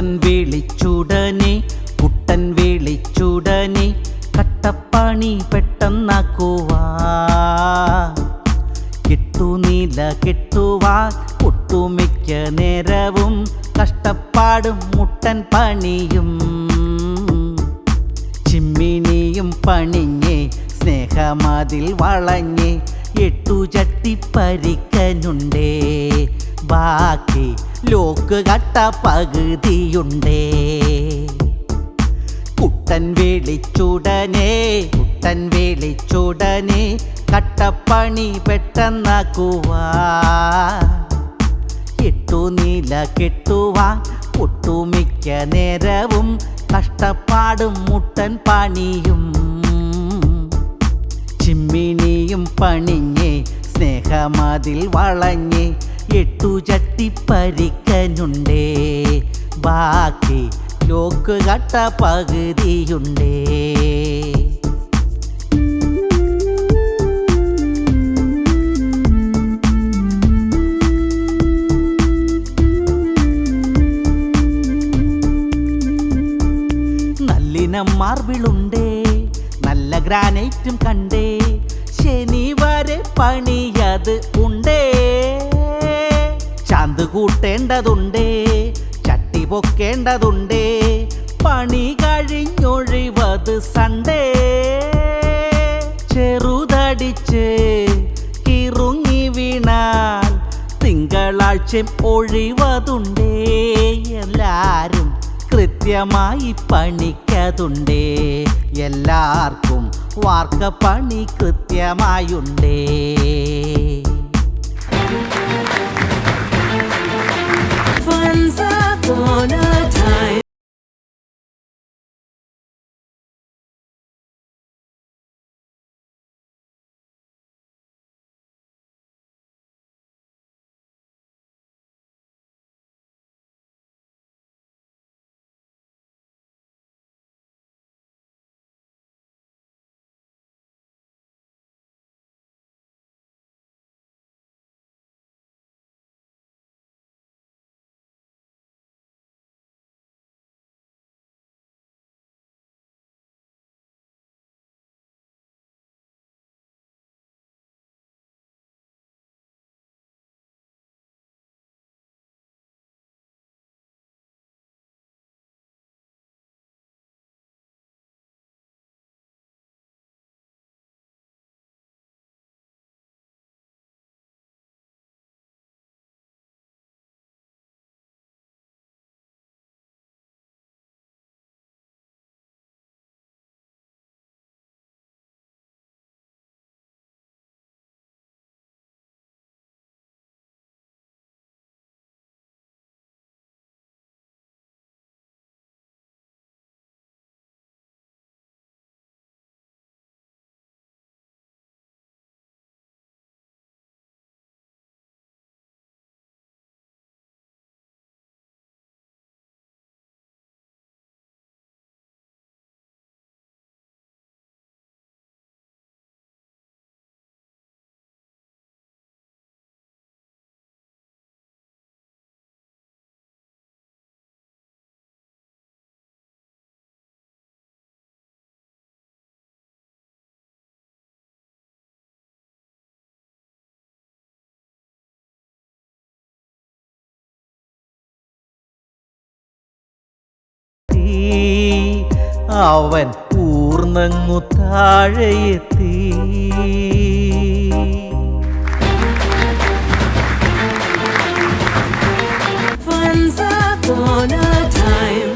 വിളിച്ചുടനെ കുട്ടൻ വിളിച്ചുടനെ കട്ടപ്പണി പെട്ടെന്നാക്കുവാ. കെട്ടുനീല കെട്ടുവാൻ ഒട്ടുമിക്ക നേരവും കഷ്ടപ്പാടും മുട്ടൻ പണിയും. ചിമ്മിനിയും പണിഞ്ഞ് സ്നേഹമതിൽ വളഞ്ഞ് എട്ടു ചട്ടിപ്പരിക്കനുണ്ടേ ബാക്കി ലോക്ക് കട്ട പകുതിയുണ്ടേ. കുട്ടൻ വിളിച്ചുടനെ കുട്ടൻ വിളിച്ചുടനെ കട്ടപ്പണി പെട്ടെന്നാക്കുവാ എട്ടു നീല കെട്ടുവാൻ ഒട്ടുമിക്ക നേരവും കഷ്ടപ്പാടും മുട്ടൻ പണിയും. ചിമ്മിനിയും പണിഞ്ഞ് സ്നേഹമതിൽ വളഞ്ഞ് എട്ടു ചട്ടി പരിക്കനുണ്ടേ ബാക്കി ലോക്ക് കട്ട പകുതിയുണ്ടേ. മാർബിളുണ്ടേ. നല്ല ഗ്രാനൈറ്റും കണ്ടേ. ശനി വരെ പണിയത് ഉണ്ടേ. കൂട്ടേണ്ടതുണ്ടേ ചട്ടി പൊക്കേണ്ടതുണ്ടേ പണി കഴിഞ്ഞൊഴിവത് സണ്ടേ ചെറുതടിച്ച് കിറുങ്ങി വീണാൽ തിങ്കളാഴ്ച ഒഴിവതുണ്ടേ എല്ലാരും കൃത്യമായി പണിക്കതുണ്ടേ എല്ലാവർക്കും വാർക്ക പണി കൃത്യമായുണ്ടേ. wanna അവൻ ഊർന്നങ്ങു താഴെയെത്തി Once upon a time.